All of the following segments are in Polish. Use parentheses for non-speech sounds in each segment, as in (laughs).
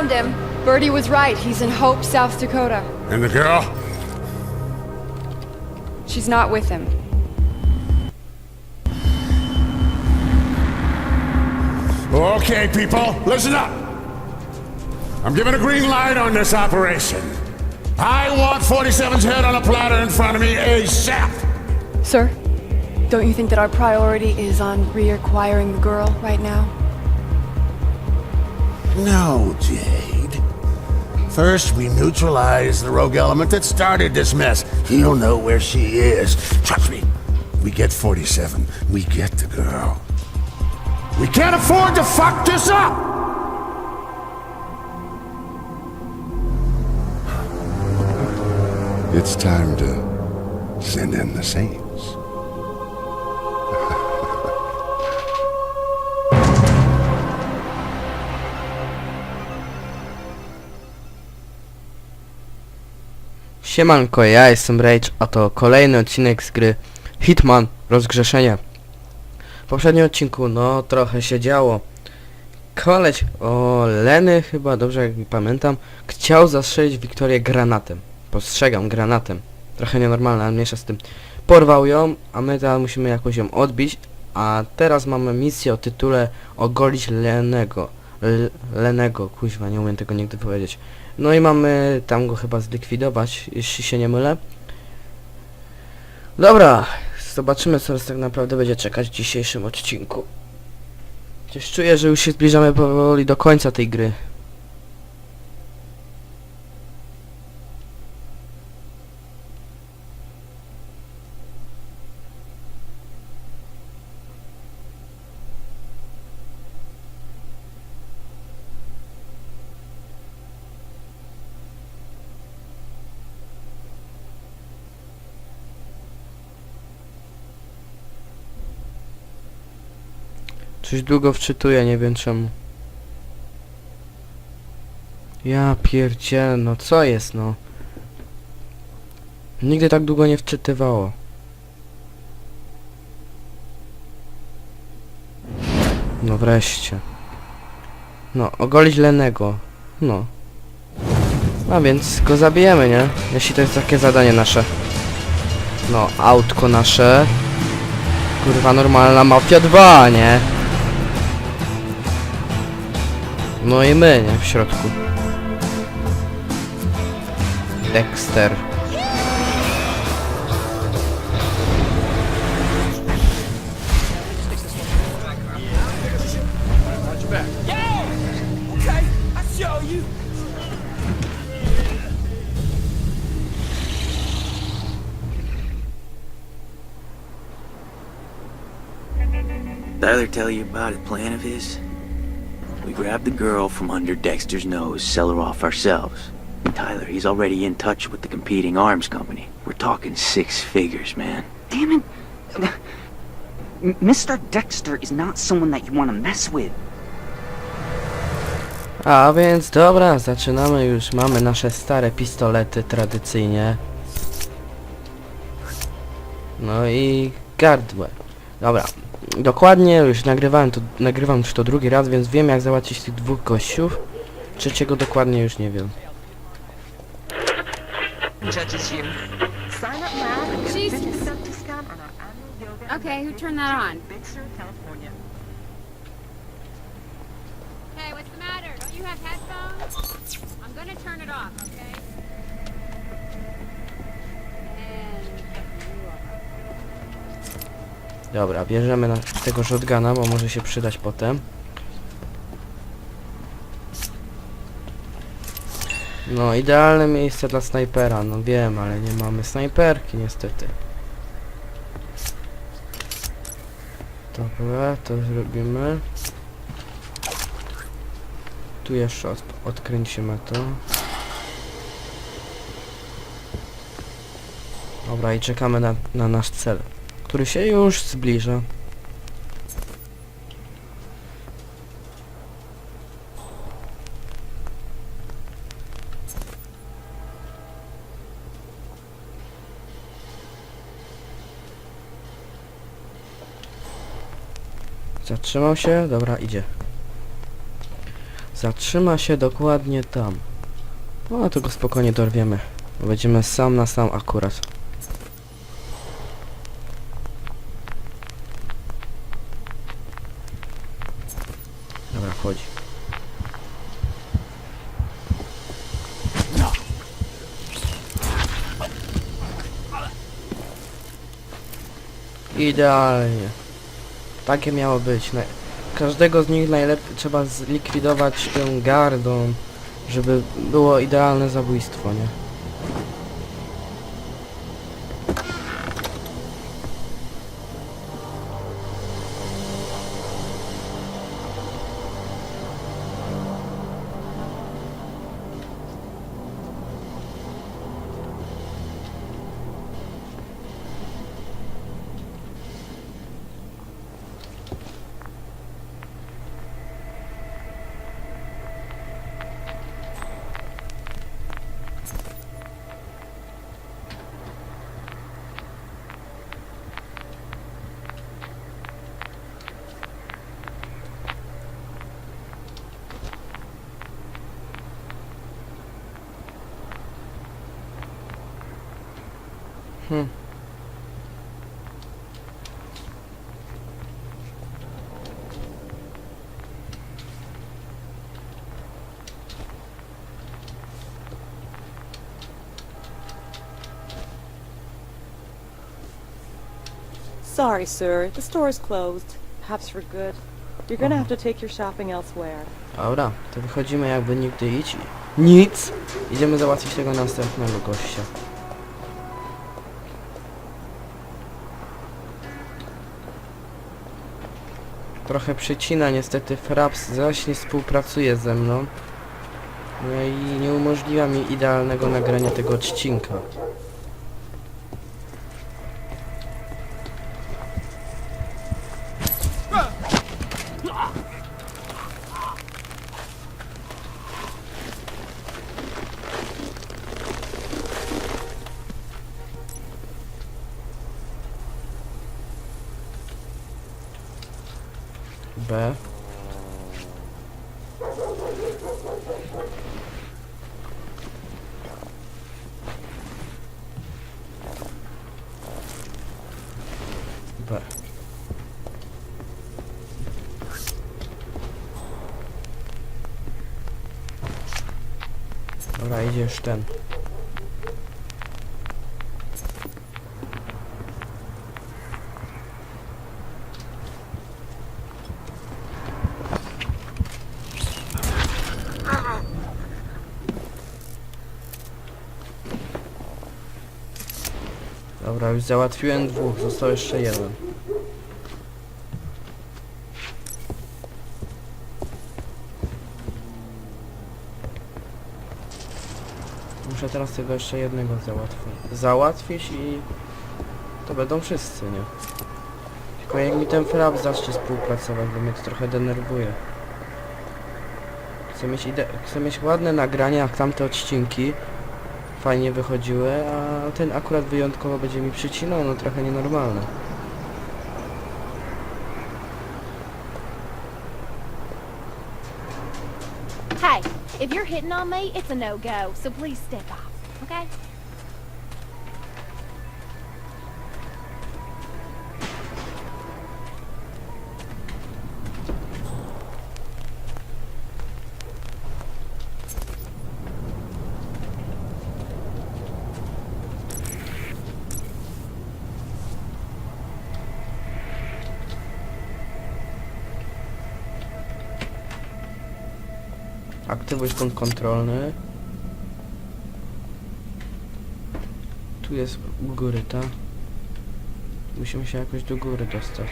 found him. Birdie was right. He's in Hope, South Dakota. And the girl? She's not with him. Okay, people, listen up. I'm giving a green light on this operation. I want 47's head on a platter in front of me ASAP. Sir, don't you think that our priority is on reacquiring the girl right now? No, Jade. First, we neutralize the rogue element that started this mess. He'll know where she is. Trust me. We get 47. We get the girl. We can't afford to fuck this up! It's time to send in the saints. Siemanko, ja jestem Rage, a to kolejny odcinek z gry Hitman Rozgrzeszenie. W poprzednim odcinku, no trochę się działo. Koleś, o Leny chyba, dobrze jak pamiętam, chciał zastrzelić Wiktorię granatem. Postrzegam granatem. Trochę nienormalne, ale mniejsza z tym. Porwał ją, a my teraz musimy jakoś ją odbić, a teraz mamy misję o tytule Ogolić Lenego. L Lenego, kuźwa, nie umiem tego nigdy powiedzieć. No i mamy tam go chyba zlikwidować, jeśli się nie mylę. Dobra, zobaczymy co nas tak naprawdę będzie czekać w dzisiejszym odcinku. Chociaż czuję, że już się zbliżamy powoli do końca tej gry. Coś długo wczytuję, nie wiem czemu. Ja pierdzie, no co jest no? Nigdy tak długo nie wczytywało. No wreszcie. No, ogolić Lenego. No. A więc go zabijemy, nie? Jeśli to jest takie zadanie nasze. No, autko nasze. Kurwa, normalna Mafia 2, nie? No i my, nie? W środku. Dexter. Tyler tell you about a plan of his? We grab the girl from under Dexter's nose, sell her off ourselves. Tyler, he's already in touch with the competing arms company. We're talking six figures, man. Damn it. Mr. Dexter is not someone that you want to mess with. A więc dobra, zaczynamy już. Mamy nasze stare pistolety tradycyjnie. No i gardłę. Dobra. Dokładnie już nagrywałem to, nagrywam już to drugi raz, więc wiem jak załatwić tych dwóch gościów. Trzeciego dokładnie już nie wiem. Judges here. Sign up now and get a Jesus. 50% discount on our annual yoga Okay, who turned that on? in Big Sur, California. Hey, what's the matter? Don't you have headphones? I'm gonna turn it off, okay? Dobra, bierzemy na tego shotguna, bo może się przydać potem. No, idealne miejsce dla snajpera, no wiem, ale nie mamy snajperki niestety. Dobra, to zrobimy. Tu jeszcze od, odkręcimy to. Dobra, i czekamy na, na nasz cel, który się już zbliża. Zatrzymał się, dobra, idzie. Zatrzyma się dokładnie tam. No to go spokojnie dorwiemy. Będziemy sam na sam akurat. Dobra, wchodzi. Idealnie. Takie miało być. Każdego z nich najlepiej trzeba zlikwidować tą gardą, żeby było idealne zabójstwo, nie? Hm. Sorry, sir. The store is closed. Perhaps for good. You're gonna have to take your shopping elsewhere. Dobra, to wychodzimy jakby nigdy idź. Nic! Idziemy załatwić tego następnego gościa. Trochę przycina, niestety Fraps zaś nie współpracuje ze mną. No i nie umożliwia mi idealnego nagrania tego odcinka. Dobra, idziesz ten. Dobra, już załatwiłem dwóch, został jeszcze jeden. Muszę teraz tego jeszcze jednego załatwić. Załatwić i to będą wszyscy, nie? Tylko jak mi ten frap zacznie współpracować, bo mnie to trochę denerwuje. Chcę mieć, ide- chcę mieć ładne nagrania jak tamte odcinki, fajnie wychodziły, a ten akurat wyjątkowo będzie mi przycinał, no trochę nienormalne. Hey, if you're hitting on me, it's a no-go, so please step off, okay? Aktywuj punkt kontrolny. Tu jest u góry, ta. Musimy się jakoś do góry dostać.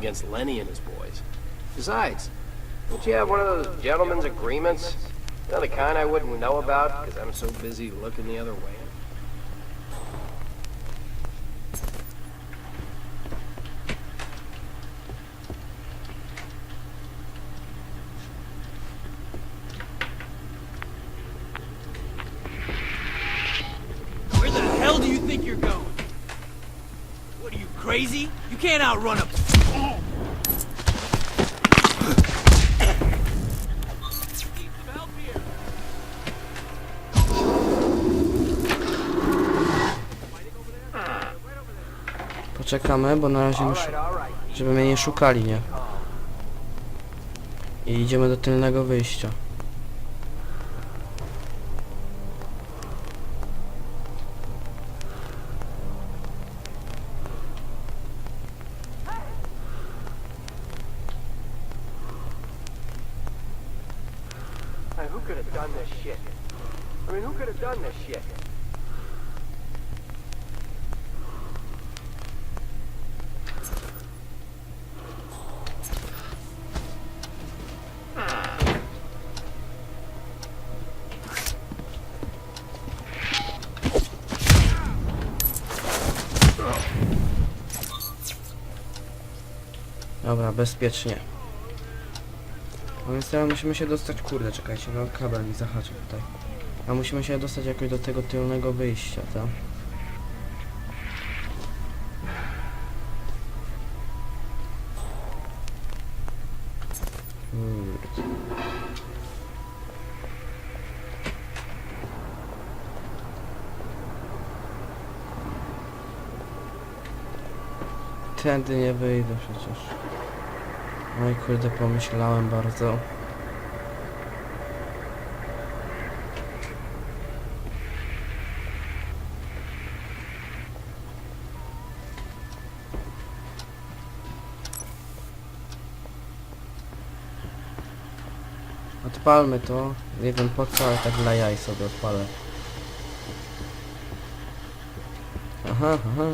Against Lenny and his boys. Besides, don't you have one of those gentlemen's agreements? You know, the kind I wouldn't know about because I'm so busy looking the other way. Where the hell do you think you're going? What are you, crazy? You can't outrun a... Poczekamy, bo na razie muszę... Żeby mnie nie szukali, nie? I idziemy do tylnego wyjścia. Who could have done this shit? I mean, who could have done this shit? Dobra, bezpiecznie. No więc teraz musimy się dostać, kurde, czekajcie, no kabel mi zahaczył tutaj. A musimy się dostać jakoś do tego tylnego wyjścia, tak? Tędy nie wyjdę przecież. Oj kurde, pomyślałem bardzo. Odpalmy to. Nie wiem po co, ale tak dla jaj sobie odpalę. Aha, aha.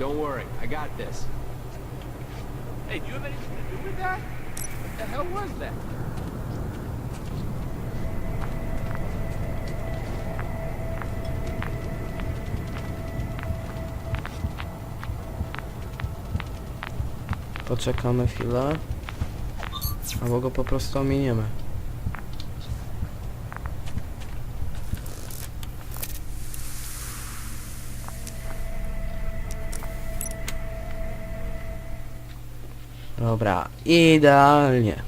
Don't worry, I got this. Hey, do you have anything to do with that? What the hell was that? Poczekamy chwilę. Albo go po prostu ominiemy. Dobra, idealnie.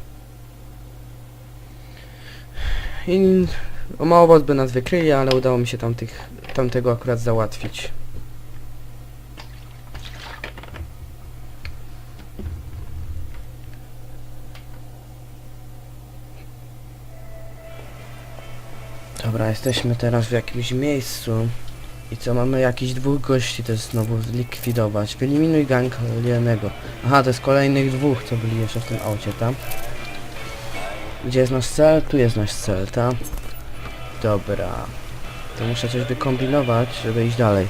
I o mało by nas wykryli, ale udało mi się tamtych, tamtego akurat załatwić. Dobra, jesteśmy teraz w jakimś miejscu. I co, mamy jakichś dwóch gości też znowu zlikwidować. Wyeliminuj gang Lienego. Aha, to jest kolejnych dwóch, co byli jeszcze w tym aucie, tam. Gdzie jest nasz cel? Tu jest nasz cel, tak? Dobra. To muszę coś wykombinować, żeby iść dalej.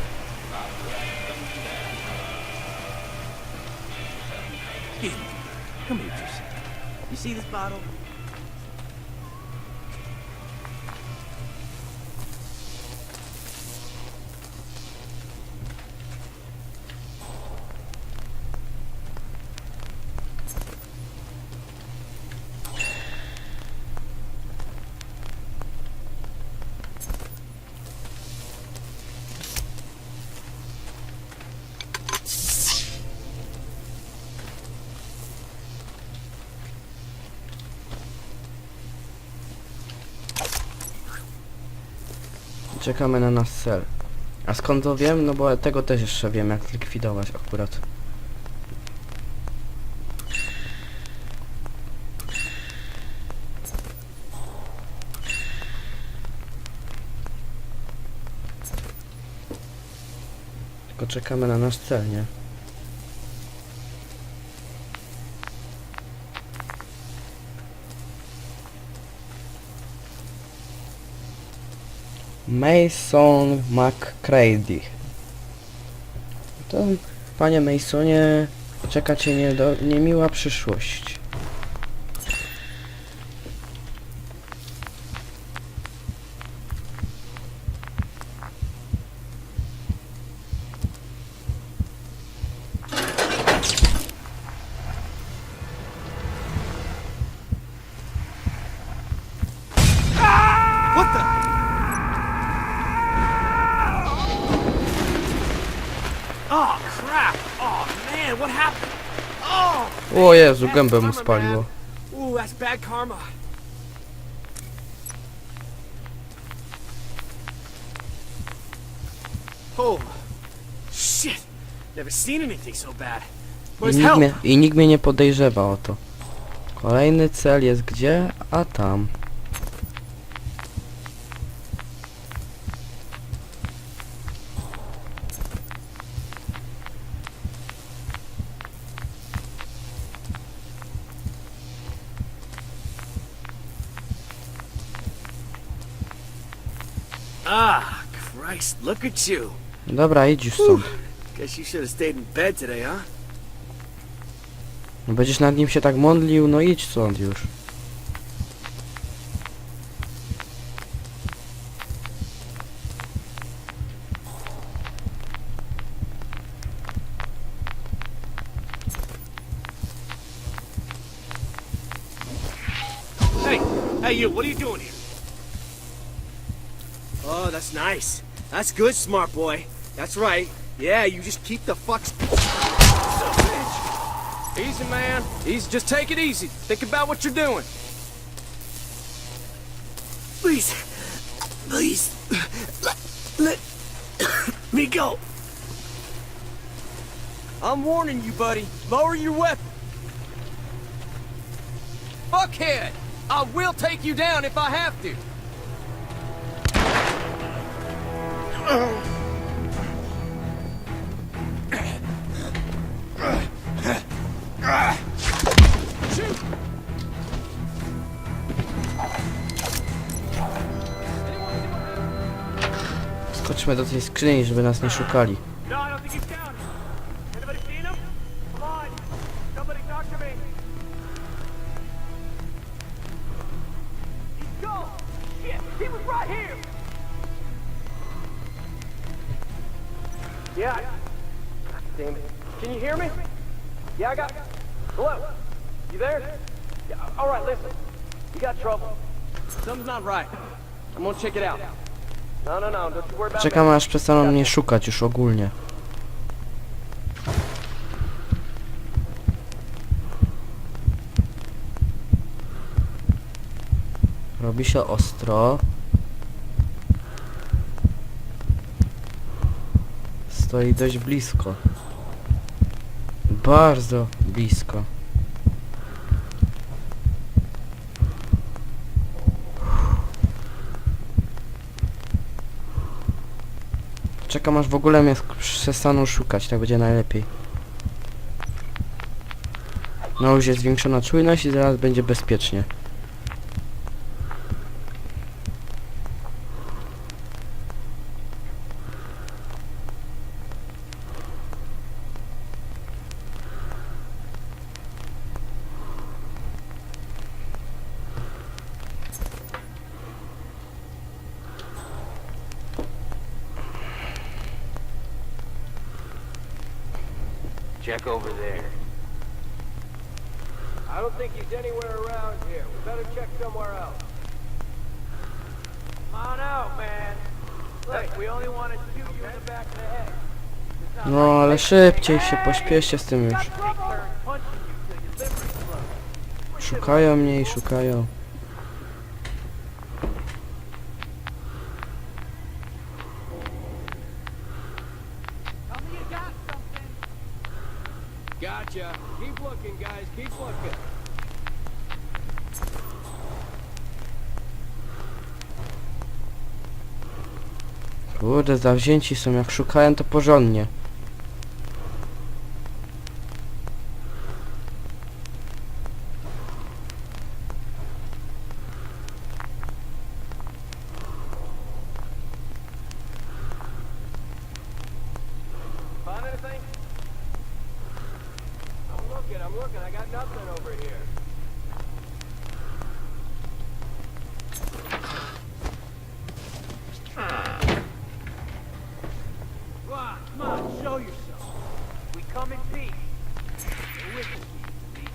Czekamy na nasz cel. A skąd to wiem? No bo tego też jeszcze wiem jak zlikwidować akurat. Tylko czekamy na nasz cel, nie? Mason McCready. To, panie Masonie, czeka cię nie do, niemiła przyszłość. Jezu, gębę mu spaliło. man. Ooh, that's bad karma. Oh, shit. Never seen anything so bad. I Where's nikt, help? mnie, I nikt mnie nie podejrzewa o to. Kolejny cel jest gdzie? A tam. Look at you. Dobra, idź już stąd. Guess you should have stayed in bed today, huh? No Będziesz nad nim się tak modlił, no idź stąd już. Hey, hey, you, what are you doing here? Oh, that's nice. That's good, smart boy. That's right. Yeah, you just keep the fucks. (laughs) Easy, man. Easy. Just take it easy. Think about what you're doing. Please, please, let, let (coughs) me go. I'm warning you, buddy. Lower your weapon. Fuckhead! I will take you down if I have to. Skoczmy do tej skrzyni, żeby nas nie szukali. I'm gonna check it out. No, no, no. Don't you worry about Czekam aż przestaną mnie szukać już ogólnie. Robi się ostro. Stoi dość blisko. Bardzo blisko. Czekam aż w ogóle mnie przestaną szukać, tak będzie najlepiej. No już jest zwiększona czujność i zaraz będzie bezpiecznie. Check over there. I don't think he's anywhere around here. We better check somewhere else. Come on out, man. Look, we only want to shoot you in the back of the head. No ale szybciej się pośpieszcie z tym już. Szukają mnie i szukają. Kurde, zawzięci są, jak szukałem to porządnie. Find anything? I'm looking, I'm looking. I got nothing over here. Come on, come on, show yourself. We come in peace. We're with you, peace.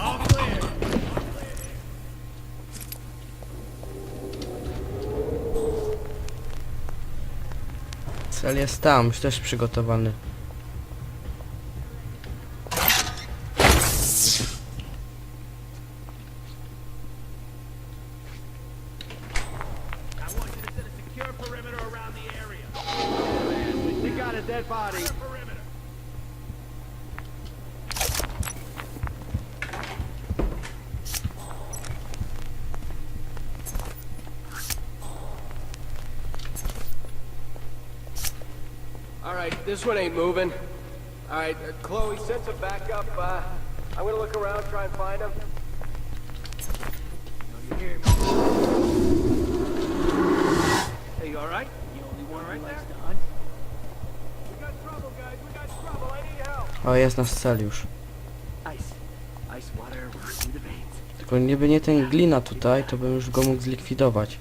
All clear. Cel jest tam, już też przygotowany. This one ain't moving. All right, uh, Chloe, set some backup. Uh, I'm gonna look around, try and find him. No, you hear me? Hey, you all right? You only one right there? We got trouble, guys. We got trouble. I need help. O, jest nasz cel już. Ice. Ice water runs through the veins. Tylko niby nie ten glina tutaj, to bym już go mógł zlikwidować.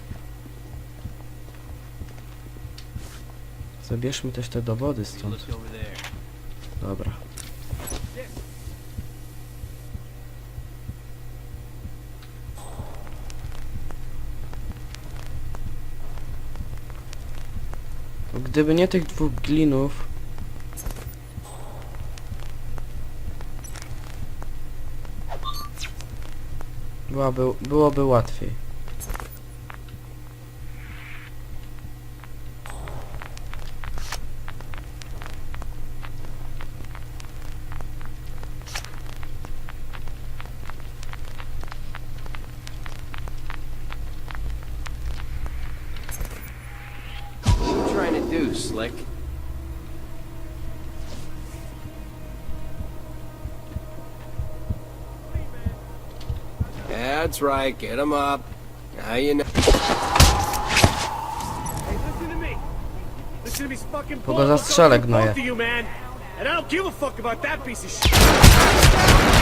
Zabierzmy też te dowody stąd. Dobra. Gdyby nie tych dwóch glinów... Byłaby, byłoby łatwiej. Slick? That's right. Get him up. Now you know. Hey, listen to me. Listen to me, fucking Bo go zastrzelę, gnoje. both you, man. And I don't give a fuck about that piece of shit.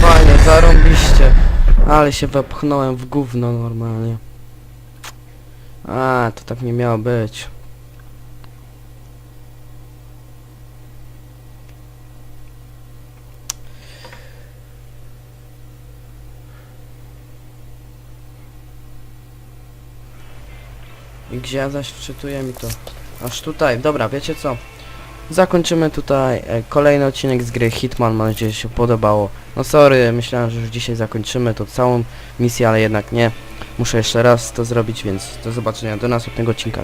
Fajnie, zarąbiście. Ale się wepchnąłem w gówno normalnie. A, to tak nie miało być. I gdzie zaś wczytuję mi to? Aż tutaj, dobra, wiecie co? Zakończymy tutaj e, kolejny odcinek z gry Hitman, mam nadzieję, że się podobało. No sorry, myślałem, że już dzisiaj zakończymy to całą misję, ale jednak nie. Muszę jeszcze raz to zrobić, więc do zobaczenia do następnego odcinka.